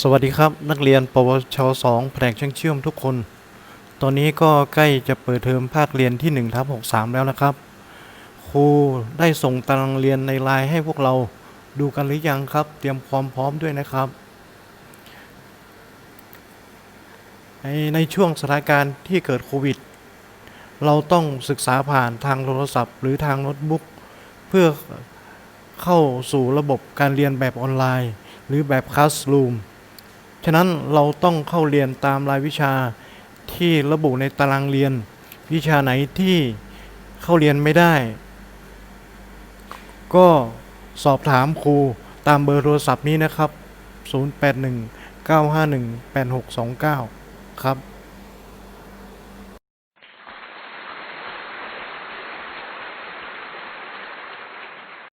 สวัสดีครับนักเรียนปวช 2 แผนกช่างเชื่อมทุกคน ตอนนี้ก็ใกล้จะเปิดเทอมภาคเรียนที่1ทับ63 แล้วนะครับ ครูได้ส่งตารางเรียนในไลน์ให้พวกเราดูกันหรือยังครับ เตรียมความพร้อมด้วยนะครับ ในในช่วงสถานการณ์ที่เกิดโควิด เราต้องศึกษาผ่านทางโทรศัพท์ หรือทางโน้ตบุ๊กเพื่อ เข้าสู่ระบบการเรียนแบบออนไลน์ หรือแบบคลาสรูมฉะนั้นเราต้องเข้าเรียนตามรายวิชาที่ระบุในตารางเรียน วิชาไหนที่เข้าเรียนไม่ได้ ก็สอบถามครูตามเบอร์โทรศัพท์นี้นะครับ 081 951 8629 ครับ